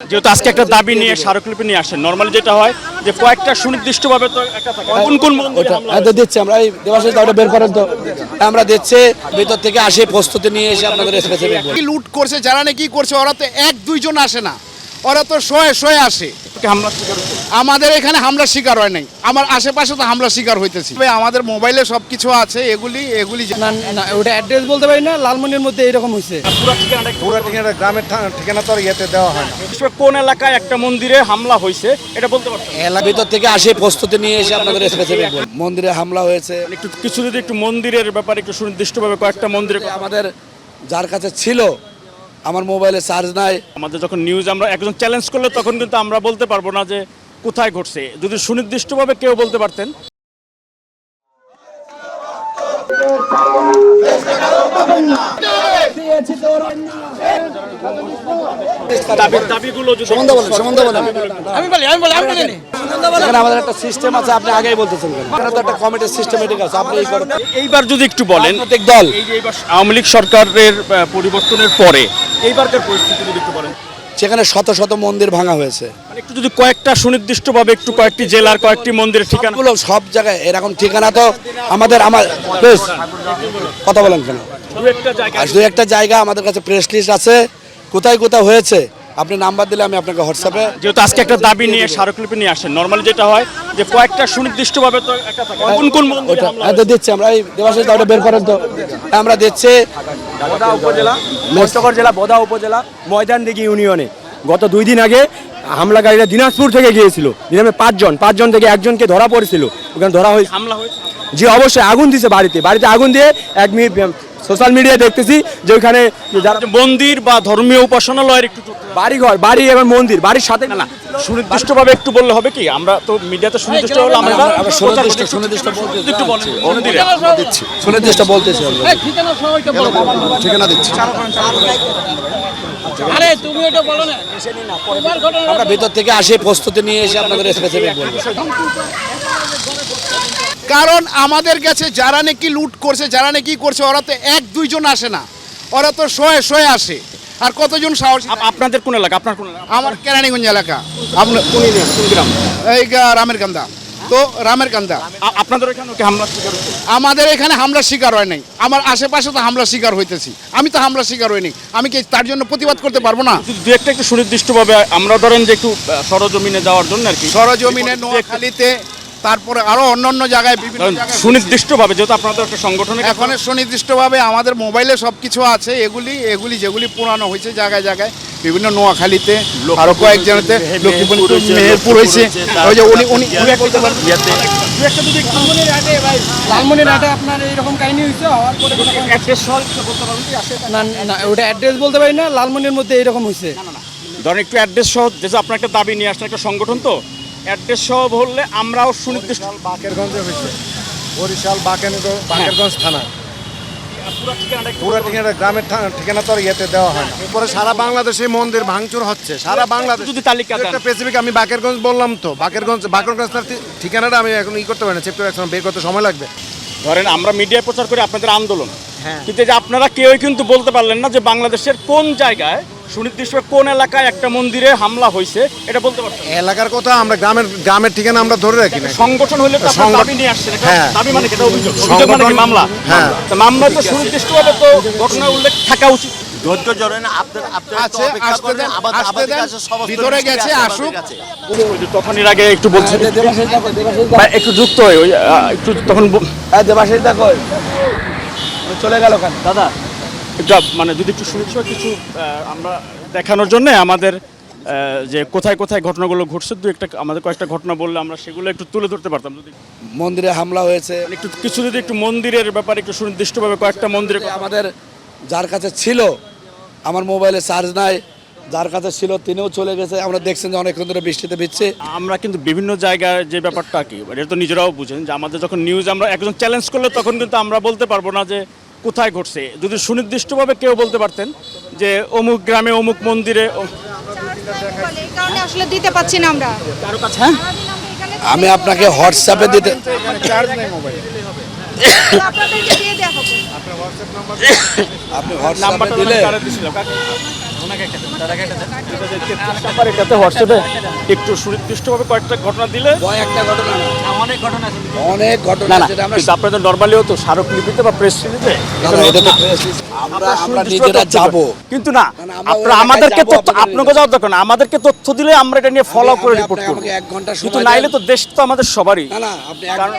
যেহেতু আজকে একটা দাবি নিয়ে স্মারকলিপি নিয়ে আসেন নর্মালি যেটা হয় যে কয়েকটা সুনির্দিষ্টভাবে তো একটা থাকে। কোন কোন হ্যাঁ, দিচ্ছি আমরা এই দেবাশিস দা বের করেন তো। আমরা দিচ্ছি ভিতর থেকে আসে প্রস্তুতি নিয়ে এসে আপনাদের স্পেসিফিক কি লুট করছে যারা নাকি করছে ওরা তো এক দুইজন আসে না। ওরা তো শয়ে শয়ে আসে। হামলা আমাদের এখানে হামলা শিকার হয় নাই। আমার আশেপাশে তো হামলা শিকার হইতেছি। আমাদের মোবাইলে সব কিছু আছে এগুলি এগুলি ওটা অ্যাড্রেস বলতে পারি না লালমনির মধ্যে এরকম হয়েছে পুরো ঠিকানা গ্রামের ঠিকানা তো আর ইয়েতে দেওয়া হয় না। কোন এলাকায় একটা মন্দিরে হামলা হয়েছে এটা বলতে পারছেন? এলাকা ভিতর থেকে আসে প্রস্তুতি নিয়ে এসে আপনাদের স্পেসিফিক মন্দিরে হামলা হয়েছে। একটু কিছু যদি একটু মন্দিরের ব্যাপারে একটু সুনির্দিষ্টভাবে কয়েকটা মন্দিরে আমাদের যার কাছে ছিল আমার মোবাইলে চার্জ নাই। আমাদের যখন নিউজ আমরা একজন চ্যালেঞ্জ করলে তখন কিন্তু আমরা বলতে পারব না যে কোথায় ঘটছে। যদি সুনির্দিষ্টভাবে কেউ বলতে পারতেন। সম্বন্ধ বলেন সম্বন্ধ বলেন। এখানে আমাদের একটা সিস্টেম আছে আপনি আগেই বলতেছেন তো একটা কমিটির সিস্টেমেটিক আছে আপনি এইবার যদি একটু বলেন প্রত্যেক দল। এই যে এবার আওয়ামী লীগ সরকারের পরিবর্তনের পরে এইবারকার পরিস্থিতি যদি একটু বলেন। সেখানে শত শত মন্দির ভাঙা হয়েছে। মানে একটু যদি কয়েকটা সুনির্দিষ্ট সুনির্দিষ্টভাবে একটু কয়েকটি জেলার কয়েকটি মন্দিরের ঠিকানা সবগুলো সব জায়গায় এরকম ঠিকানা তো আমাদের আমার প্রেস কথা বলেন কেন? দু একটা জায়গা আমাদের কাছে প্রেস লিস্ট আছে। কোথায় কোথায় হয়েছে? আপনি নাম্বার দিলে আমি আপনাকে হোয়াটসঅ্যাপে যেহেতু আজকে একটা দাবি নিয়ে স্মারকলিপি নিয়ে আসেন নর্মালি যেটা হয় যে কয়েকটা সুনির্দিষ্টভাবে তো একটা কোন কোন মন্দিরে হ্যাঁ দিচ্ছি আমরা এই দেবাশিস বের করেন তো। আমরা দিচ্ছি বোদা উপজেলা মস্তকর জেলা বোদা উপজেলা ময়দানদিঘি ইউনিয়নে। গত দুই দিন আগে হামলাকারীরা দিনাজপুর থেকে গিয়েছিল। দিনাজপুরে পাঁচজন পাঁচজন থেকে একজনকে ধরা পড়েছিল। ওখানে ধরা হয়েছে। হামলা হয়েছে। যে অবশ্যই আগুন দিছে বাড়িতে। বাড়িতে আগুন দিয়ে এক মিনিট সোশ্যাল মিডিয়ায় দেখতেছি যে ওইখানে যারা মন্দির বা ধর্মীয় উপাসনালয়ের একটু তথ্য- বাড়ি ঘর বাড়ি এবং মন্দির বাড়ির সাথে না সুনির্দিষ্টভাবে একটু বললে হবে কি? আমরা তো মিডিয়াতে সুনির্দিষ্ট হলে আমরা সুনির্দিষ্ট সুনির্দিষ্ট বলতে একটু মন্দিরে। দিচ্ছি। সুনির্দিষ্ট বলতেছি। ঠিকানা দিচ্ছি। আরে তুমি এটা বলো না। আমরা ভিতর থেকে আসে প্রস্তুতি নিয়ে এসে আপনাদের স্পেসিফিক বলব। কারণ আমাদের কাছে যারা নাকি লুট করছে যারা নাকি করছে ওরা তো এক দুইজন আসে না। ওরা তো শয়ে শয়ে আসে। আর কতজন সাহস আপনাদের কোন এলাকা? আপনার কোন আমার কেরানীগঞ্জ এলাকা। আপনার কোন গ্রাম এই রামের কান্দা। তো রামের কান্দা। আপনাদের ওখানে হামলা শিকার আমাদের এখানে হামলা শিকার হয় নাই। আমার আশেপাশে তো হামলা শিকার হইতেছি। আমি তো হামলা শিকার হইনি। আমি কি তার জন্য প্রতিবাদ করতে পারব না? দু একটা একটু সুনির্দিষ্টভাবে আমরা ধরেন যে একটু সরজমিনে যাওয়ার জন্য আর কি। সরজমিনে নোয়াখালীতে তারপরে আরও অন্য অন্য জায়গায় বিভিন্ন জায়গায় সুনির্দিষ্টভাবে যেহেতু আপনাদের একটা সংগঠনের কাছে- এখন সুনির্দিষ্টভাবে আমাদের মোবাইলে সব কিছু আছে এগুলি এগুলি যেগুলি পুরানো হয়েছে জায়গায় জায়গায় বিভিন্ন নোয়াখালীতে আরও কয়েক জায়গাতে লক্ষ্মীপুর মেহেরপুর হয়েছে। ওই যে উনি উনি ওটা অ্যাড্রেস বলতে পারি না লালমনির মধ্যে এরকম হয়েছে। ধরেন একটু অ্যাড্রেস সহ যেহেতু আপনার একটা দাবি নিয়ে আসলে একটা সংগঠন তো অ্যাড্রেস সহ বললে আমরাও সুনির্দিষ্ট বাকেরগঞ্জে হয়েছে। বরিশাল বাকেরগঞ্জ বাকেরগঞ্জ থানা। পুরো ঠিকানা গ্রামের ঠিকানা তো আর ইয়েতে দেওয়া হয় না। এরপরে সারা বাংলাদেশে মন্দির ভাঙচুর হচ্ছে। সারা বাংলাদেশ যদি তালিকা একটা স্পেসিফিক আমি বাকেরগঞ্জ বললাম তো। বাকেরগঞ্জ বাকেরগঞ্জ তার ঠিকানাটা আমি এখন ই করতে পারি না। চেক করে এখন বের করতে সময় লাগবে। ধরেন আমরা মিডিয়ায় প্রচার করি আপনাদের আন্দোলন। হ্যাঁ। কিন্তু যে আপনারা কেউই কিন্তু বলতে পারলেন না যে বাংলাদেশের কোন জায়গায় সুনির্দিষ্ট কোন এলাকায় একটা মন্দিরে হামলা হয়েছে এটা বলতে পারছেন এলাকার কথা আমরা গ্রামের গ্রামের ঠিকানা আমরা ধরে রাখি না সংগঠন হলে তো দাবি নিয়ে আসছেন এটা হ্যাঁ। দাবি মানে এটা অভিযোগ। অভিযোগ মানে মামলা। হ্যাঁ। তো মামলা তো সুনির্দিষ্টভাবে তো ঘটনা উল্লেখ থাকা উচিত। ধৈর্য ধরেন আপনার ভিতরে গেছে আসুক। তখন এর আগে একটু একটু যুক্ত হয়ে ওই একটু তখন দেবাশিস দেখো চলে গেল কেন? দাদা মানে যদি একটু সুনির্দিষ্ট কিছু আমরা দেখানোর জন্য আমাদের যে কোথায় কোথায় ঘটনাগুলো ঘটছে দু একটা আমাদের কয়েকটা ঘটনা বললে আমরা সেগুলো একটু তুলে ধরতে পারতাম যদি। মন্দিরে হামলা হয়েছে। মানে একটু কিছু যদি একটু মন্দিরের ব্যাপারে একটু সুনির্দিষ্টভাবে কয়েকটা মন্দিরে আমাদের যার কাছে ছিল আমার মোবাইলে চার্জ নাই যার কাছে ছিল তিনিও চলে গেছে। আমরা দেখছেন যে অনেকক্ষণ ধরে বৃষ্টিতে ভিজছে। আমরা কিন্তু বিভিন্ন জায়গায় যে ব্যাপারটা কি এটা তো নিজেরাও বুঝেন যে আমাদের যখন নিউজ আমরা একজন চ্যালেঞ্জ করলে তখন কিন্তু আমরা বলতে পারব না যে কোথায় ঘটছে? যদি সুনির্দিষ্টভাবে কেউ বলতে পারতেন যে অমুক গ্রামে অমুক মন্দিরে আসলে দিতে পাচ্ছি না আমরা কারও কাছে আমি আপনাকে হোয়াটসঅ্যাপে দিতে চার্জ নেই মোবাইল আপনাদেরকে দিয়ে দেওয়া হবে আপনি হোয়াটসঅ্যাপে দিলে একটু সুনির্দিষ্টভাবে কয়েকটা ঘটনা দিলে ভয় একটা ঘটনা অনেক ঘটনা আছে অনেক ঘটনা নর্মালিও তো স্মারকলিপিতে বা প্রেস রিলিজে না, না, এটা তো press release। আমরা আমরা নিজেরা যাব। কিন্তু না না, না, আমরা আপনারা আমাদেরকে তথ্য আপনাকে যাওয়ার দরকার না আমাদেরকে তথ্য দিলে আমরা এটা নিয়ে ফলো করে রিপোর্ট আপনাকে- করব। এক ঘণ্টা কিন্তু নাইলে তো দেশ তো আমাদের সবারই। না না আপনি এক- কারণ-